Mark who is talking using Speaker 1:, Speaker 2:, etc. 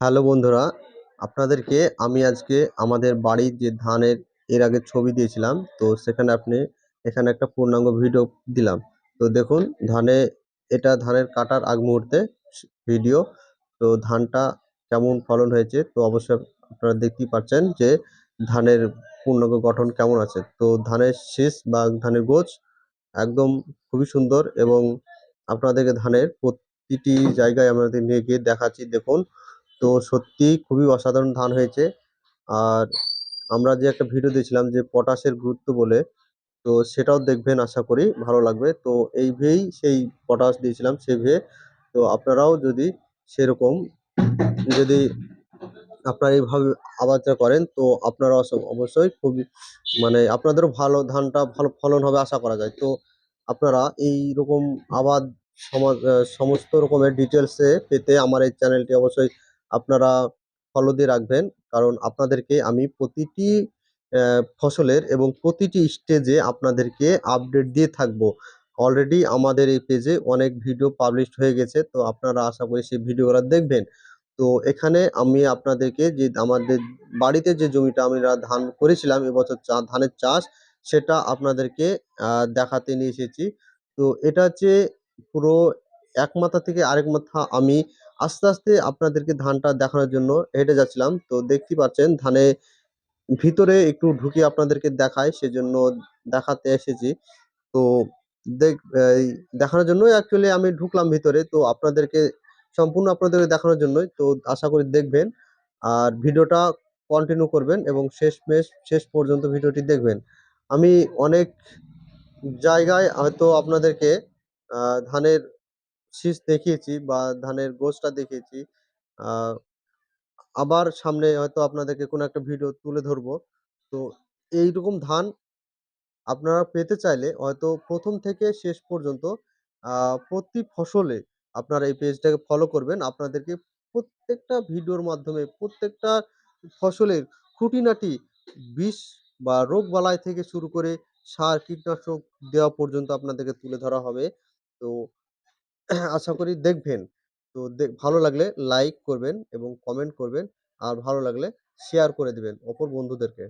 Speaker 1: Hello বন্ধুরা, আপনাদেরকে আমি আজকে আমাদের বাড়ির যে ধানের, এর আগে ছবি দিয়েছিলাম, তো সেখানে আপনি এখানে একটা পূর্ণাঙ্গ ভিডিও দিলাম। তো দেখুন, ধানে, এটা ধানের কাটার আগ মুহূর্তে ভিডিও, তো ধানটা কেমন ফলন হয়েছে, তো অবশ্যই আপনারা দেখতেই পাচ্ছেন যে ধানের পূর্ণাঙ্গ গঠন কেমন আছে। তো ধানের শীষ বা ধানের গোছ একদম খুবই সুন্দর এবং আপনাদেরকে ধানের প্রতিটি জায়গায় আমাদের নিয়ে গিয়ে দেখাচ্ছি। দেখুন তো সত্যি খুবই অসাধারণ ধান হয়েছে। আর আমরা যে একটা ভিডিও দিয়েছিলাম যে পটাশের গুরুত্ব বলে, তো সেটাও দেখবেন আশা করি ভালো লাগবে। তো এই ভেয়েই সেই পটাশ দিয়েছিলাম, সে ভেয়ে তো আপনারাও যদি সেরকম যদি আপনারা এইভাবে আবাদটা করেন, তো আপনারা অবশ্যই খুবই মানে আপনাদেরও ভালো ধানটা ভালো ফলন হবে আশা করা যায়। তো আপনারা এই রকম আবাদ সমাজ সমস্ত রকমের ডিটেলসে পেতে আমার এই চ্যানেলটি অবশ্যই আপনারা ফলো দিয়ে রাখবেন। কারণ আপনাদেরকে আমি প্রতিটি ফসলের এবং প্রতিটি স্টেজে আপনাদেরকে আপডেট দিয়ে থাকব। অলরেডি আমাদের এই পেজে অনেক ভিডিও পাবলিশড হয়ে গেছে, তো আপনারা আশা করি সেই ভিডিওগুলো দেখবেন। তো এখানে আমি আপনাদেরকে যে আমাদের বাড়িতে যে জমিটা আমরা ধান করেছিলাম এবছর চা, ধানের চাষ, সেটা আপনাদেরকে দেখাতে নিয়ে এসেছি। তো এটা হচ্ছে পুরো এক মাথা থেকে আরেক মাথা আমি আস্তে আস্তে আপনাদেরকে ধানটা দেখানোর জন্য হেঁটে যাচ্ছিলাম। তো দেখতে পাচ্ছেন ধানে ভিতরে একটু ঢুকে আপনাদেরকে দেখায়, সেজন্য দেখাতে এসেছি। তো দেখ দেখানোর জন্যই অ্যাকচুয়ালি আমি ঢুকলাম ভিতরে। তো আপনাদেরকে সম্পূর্ণ আপনাদেরকে দেখানোর জন্যই। তো আশা করি দেখবেন আর ভিডিওটা কন্টিনিউ করবেন এবং শেষ মেশ, শেষ পর্যন্ত ভিডিওটি দেখবেন। আমি অনেক জায়গায় হয়তো আপনাদেরকে ধানের শীষ দেখিয়েছি বা ধানের গোছটা দেখিয়েছি। আহ, আবার সামনে হয়তো আপনাদেরকে কোনো একটা ভিডিও তুলে ধরবো। তো এইরকম ধান আপনারা পেতে চাইলে হয়তো প্রথম থেকে শেষ পর্যন্ত আহ, প্রতি ফসলে আপনারা এই পেজটাকে ফলো করবেন। আপনাদেরকে প্রত্যেকটা ভিডিওর মাধ্যমে প্রত্যেকটা ফসলের খুঁটিনাটি বিষ বা রোগ বালাই থেকে শুরু করে সার কীটনাশক দেওয়া পর্যন্ত আপনাদেরকে তুলে ধরা হবে। তো আশা করি দেখবেন। তো দে- ভালো লাগলে লাইক করবেন এবং কমেন্ট করবেন। আর ভালো লাগলে শেয়ার করে দেবেন অপর বন্ধুদেরকে।